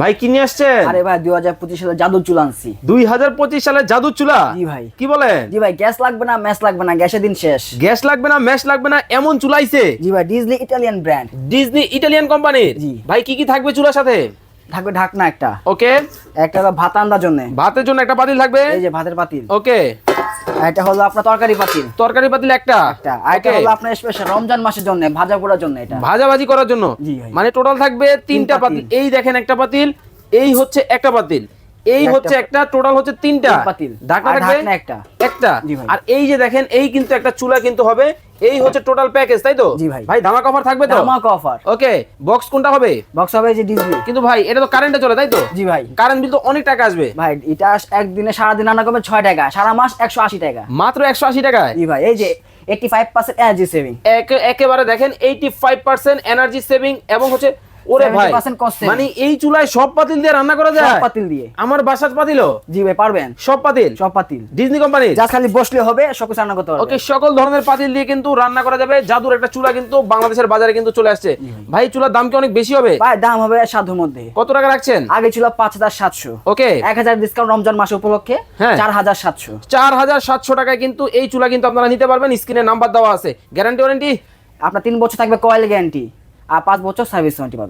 ভাই কি নিয়ে আসছেন? আরে ভাই দুই হাজার পঁচিশ সালে জাদু চুলা আনছি। দুই হাজার পঁচিশ সালে জাদু চুলা? জি ভাই। কি বলে জি ভাই গ্যাস লাগবে না ম্যাচ লাগবে না গ্যাসের দিন শেষ। গ্যাস লাগবে না ম্যাশ লাগবে না এমন চুলাইছে জি ভাই Disney Italian brand Disney Italian কোম্পানির জি। ভাই কি কি থাকবে চুলার সাথে? থাকবে ঢাকনা একটা। ওকে। একটা ভাত আন্দার জন্য। ভাতের জন্য একটা পাতিল থাকবে? এই যে ভাতের পাতিল। ওকে। এটা হলো আপনার তরকারি পাতিল। তরকারি পাতিল একটা? একটা। এটা হলো আপনার স্পেশাল রমজান মাসের জন্য ভাজা করার জন্য এটা। ভাজাভাজি করার জন্য? মানে টোটাল থাকবে তিনটা পাতিল। এই দেখেন একটা পাতিল এই হচ্ছে একটা পাতিল। এই হচ্ছে একটা টোটাল হচ্ছে তিনটা। পাতিল। আর থাকবে একটা। একটা। আর এই যে দেখেন এই কিন্তু একটা চুলা কিন্তু হবে এই হচ্ছে টোটাল প্যাকেজ তাই তো? জি ভাই। ভাই ধামাক অফার থাকবে তো? ধামাকা অফার ওকে বক্স কোনটা হবে? বক্স হবে যে ডিসি কিন্তু ভাই এটা তো কারেন্টে চলে তাই তো? জি ভাই। কারেন্ট বিল তো অনেক টাকা আসবে। ভাই এটা একদিনে সারাদিন রান্না করবে ছয় টাকা সারা মাস একশো আশি টাকা। মাত্র একশো আশি টাকায়? জি ভাই এই যে eighty five percent energy saving একে- একেবারে দেখেন eighty five percent energy saving এবং হচ্ছে ওরে ভাই 70% cost saving। মানে এই চুলায় সব পাতিল দিয়ে রান্না করা যায়? পাতিল দিয়ে। আমার বাসার পাতিল জি ভাই পারবেন। সব পাতিল? সব পাতিল। ডিজনি কোম্পানির যা খালি বসলে হবে সব রান্না করতে ওকে সকল ধরনের পাতিল দিয়ে কিন্তু রান্না করা যাবে। জাদুর একটা চুলা কিন্তু বাংলাদেশের বাজারে কিন্তু চলে আসছে। ভাই চুলার দাম কি অনেক বেশি হবে? ভাই দাম হবে সাধ্যের মধ্যে। কত টাকা রাখছেন? আগে ছিল পাঁচ হাজার সাতশো। ওকে। এক হাজার ডিসকাউন্ট রমজান মাস উপলক্ষে হ্যাঁ। চার হাজার সাতশো। চার হাজার সাতশো টাকায় কিন্তু এই চুলা কিন্তু আপনারা নিতে পারবেন। স্ক্রিনে নাম্বার দেওয়া আছে। গ্যারান্টি ওয়ারেন্টি আপনার তিন বছর থাকবে কয়েল গ্যারান্টি আর পাঁচ বছর সার্ভিস ওয়ারেন্টি পাবেন।